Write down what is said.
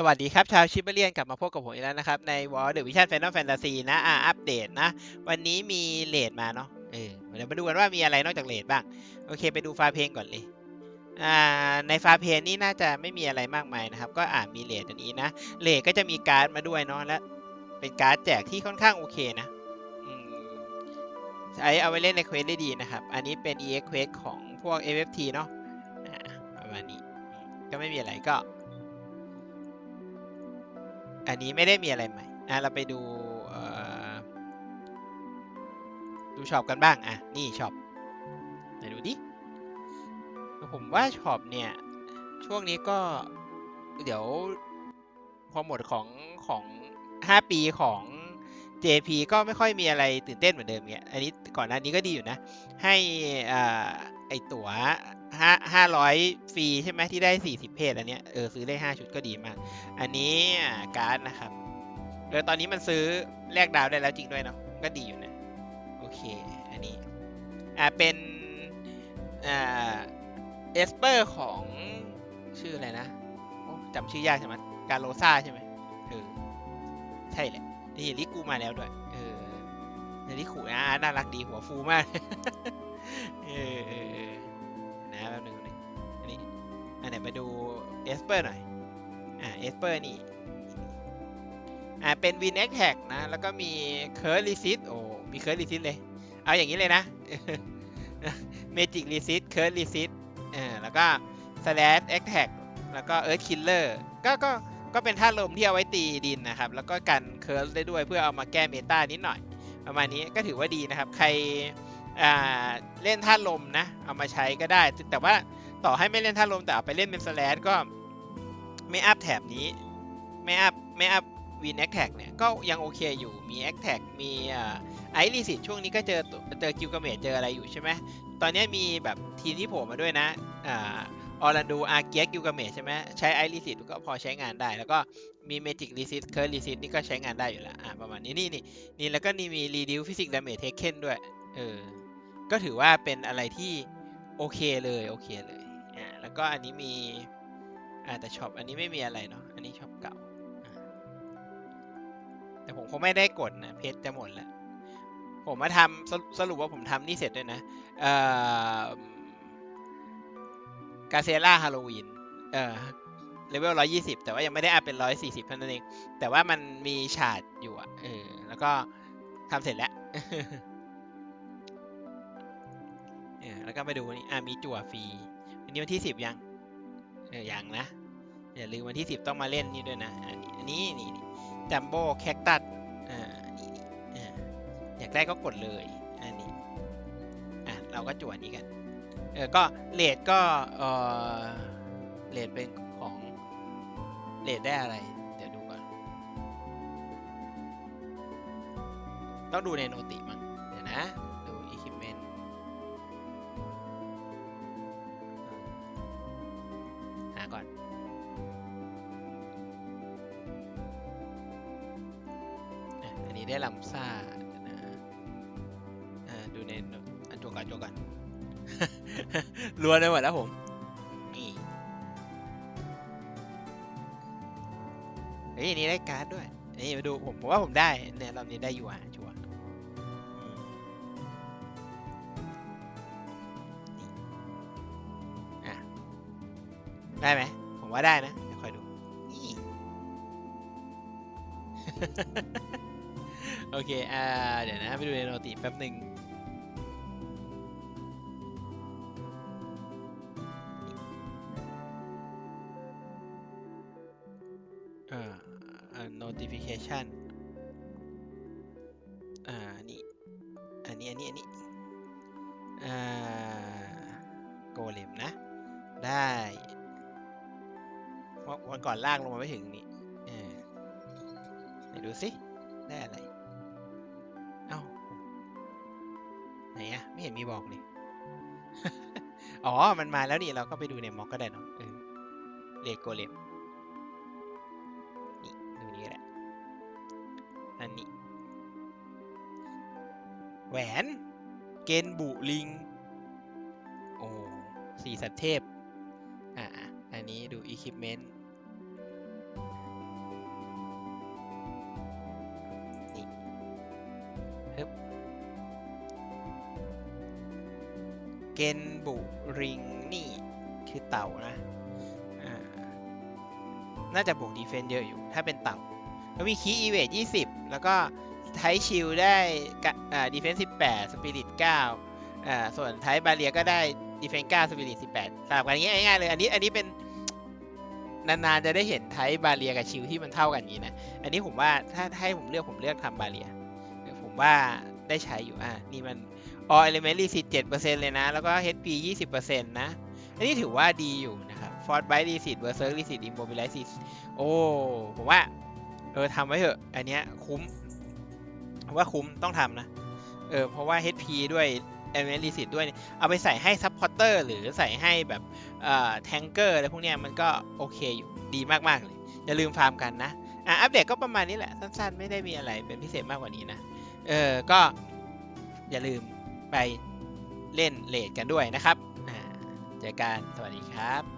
สวัสดีครับ ชาวชิปเปอร์เลียนกลับมาพบกับผมอีกแล้วนะครับ ใน War The Vision Final Fantasy นะอ่าอัปเดตนะ วันนี้มีเลดมาเนาะเออเดี๋ยวมาดูกันว่ามีอะไรนอกจากเลดบ้าง โอเค ไปดูฟาเพลงก่อนเลยอ่าในฟาเพลงนี่น่าจะไม่มีอะไรมากมายนะครับ ก็อ่ามีเลดอันนี้นะเลดก็จะมีการ์ดมาด้วยเนาะและเป็นการ์ดแจกที่ค่อนข้างโอเคนะอืมใช้เอาไว้เล่นในเควสได้ดีนะครับ อันนี้เป็น EX Quest ของพวก FFT เนาะอ่าประมาณนี้ก็ไม่มีอะไรก็ อันนี้ไม่ได้มีอะไรใหม่อะเราไปดูดูช็อปกันบ้าง อะ นี่ช็อปไหนดูดิ ผมว่าช็อปเนี่ย ช่วงนี้ก็เดี๋ยวพอหมดของของ 5 ปีของ JP ก็ไม่ค่อยมีอะไรตื่นเต้นเหมือนเดิมเนี่ย อันนี้ก่อนหน้านี้ก็ดีอยู่นะ ให้อ่าไอตั๋ว ห้าห้าร้อยฟรีใช่ไหมที่ได้40เพจอันเนี้ยเออซื้อได้5ชุดก็ดีมาก อันนี้การ์ดนะครับเออตอนนี้มันซื้อแลกดาวได้แล้วจริงด้วยเนาะก็ดีอยู่นะ โอเค อันนี้อ่าเป็นอ่าเอสเปอร์ของชื่ออะไรนะจำชื่อยากใช่ไหมการโลซาใช่ไหมเออใช่แหละนี่ลิกูมาแล้วด้วย เออลิกูนะน่ารักดีหัวฟูมาก ไหนมาดูเอสเปอร์หน่อย อ่าเอสเปอร์นี่ อ่าเป็นวินแอคแท็กนะ แล้วก็มีเคิร์ลิซิตโอ้ มีเคิร์ลิซิตเลย เอาอย่างนี้เลยนะเมจิกลิซิตเคิร์ลิซิตอ่าแล้วก็สแลชแอคแท็กแล้วก็เอิร์ธคิลเลอร์ก็ก็ก็เป็นท่าตุลมที่เอาไว้ตีดินนะครับ แล้วก็กันเคิร์สได้ด้วยเพื่อเอามาแก้เมตานิดหน่อย ประมาณนี้ก็ถือว่าดีนะครับ ใครอ่าเล่นท่าตุลมนะ เอามาใช้ก็ได้ แต่ว่า ต่อให้ไม่เล่นท่าตุลมแต่เอาไปเล่นเป็นสแลชก็ไม่อัพแถบนี้ไม่อัพไม่อัพวินแอคแท็กเนี่ยก็ยังโอเคอยู่มีแอคแท็กมีไอรีสิตช่วงนี้ก็เจอเจอกิลกาเมจเจออะไรอยู่ใช่ไหมตอนนี้มีแบบทีมที่โผล่มาด้วยนะออรันดูอาเกียกิลกาเมจใช่ไหมใช้ไอรีสิตก็พอใช้งานได้ แล้วก็มีเมจิกรีซิตเคิร์รีซิตนี่ก็ใช้งานได้อยู่แล้วอ่าประมาณนี้นี่นี่นี่แล้วก็นี่มีรีดิวฟิสิกดาเมจเทคเคนด้วยเออก็ถือว่าเป็นอะไรที่โอเคเลยโอเคเลย แล้วก็อันนี้มีอ่าแต่ช็อปอันนี้ไม่มีอะไรเนาะ อันนี้ช็อปเก่า แต่ผมคงไม่ได้กดนะ เพชรจะหมดแล้ว ผมมาทำสรุสรุปว่าผมทำนี่เสร็จด้วยนะ เอ่อกาเซล่าฮาโลวีน เอ่อเลเวลร้อยยี่สิบแต่ว่ายังไม่ได้อัพเป็นร้อยสี่สิบเท่านั้นเอง แต่ว่ามันมีฉาดอยู่อะเออ แล้วก็ทำเสร็จแล้วเออแล้วก็มาดูนี่อะมีจั่วฟรี วันนี้วันที่สิบยังเออยังนะ อย่าลืมวันที่สิบต้องมาเล่นนี่ด้วยนะ อันนี้อันนี้นี่จัมโบ้แคคตัสอ่านี่อ่าอยากได้ก็กดเลย อันนี้ อะ เราก็จั่วนี้กัน เออ ก็เลทก็ เออเลทเป็นของเลทได้อะไร เดี๋ยวดูก่อน ต้องดูในโนติมั้ง เดี๋ยวนะ ได้ลำซ่าดนะดูในอันโจก่อนจก่อนรัวไปหมดแล้วผมนี่เฮ้ยอันนี้ได้การ์ดด้วยนี่มาดูผมผมว่าผมได้เนี่ยรอบนี้ได้อยู่อะชัวร์นี่อ่ได้ไหมผมว่าได้นะคอยดูนี่ โอเค อ่า เดี๋ยวนะไปดูในโนติแป๊บหนึ่งอ่า notification อ่า นี่ อันนี้ อันนี้ อันนี้ อ่า โกเลมนะ ได้เพราะวันก่อนลากลงมาไม่ถึงนี่เออไหนดูสิ ได้อะไร ไม่เห็นมีบอกเลย อ๋อ มันมาแล้วนี่ เราก็ไปดูในม็อกก็ได้เนาะเออเลโกเลมนี่ ดูนี่แหละ อันนี้ แหวน เกนบุลิง โอ้สีสัตว์เทพ อะอันนี้ดูอุปกรณ์นี่ฮึบ เกนบุริงนี่คือเต่านะ น่าจะบวกดีเฟนเยอะอยู่ ถ้าเป็นเต่า แล้วมีคีย์อีเวท20 แล้วก็ไทชิลได้กะอ่าดีเฟนส์18สปิริต9อ่าส่วนไทบาเรียก็ได้ดีเฟนส์9สปิริต18สลับกันอย่างงี้ง่ายๆเลย อันนี้อันนี้เป็นนานๆจะได้เห็นไทบาเรียกับชิลที่มันเท่ากันนี้นะ อันนี้ผมว่าถ้าให้ผมเลือกผมเลือกทำบาเรีย ผมว่าได้ใช้อยู่อะนี่มัน all element reset 7%เลยนะ แล้วก็ HP 20%นะ อันนี้ถือว่าดีอยู่นะครับ Fort Bite receipt Berserk receipt Immobilize receipt โอ้ ผมว่า เออทำไว้เถอะ อันเนี้ยคุ้มผมว่าคุ้มต้องทำนะ เออ เพราะว่า HP ด้วย element receipt ด้วยเนี่ยเอาไปใส่ให้ supporter หรือใส่ให้แบบเอ่อ tanker อะไรพวกเนี้ยมันก็โอเคอยู่ดีมากๆเลย อย่าลืมฟาร์มกันนะอะอัปเดตก็ประมาณนี้แหละ สั้นๆ ไม่ได้มีอะไรเป็นพิเศษมากกว่านี้นะ เออ ก็อย่าลืม ไปเล่นเลดกันด้วยนะครับเจอกันสวัสดีครับ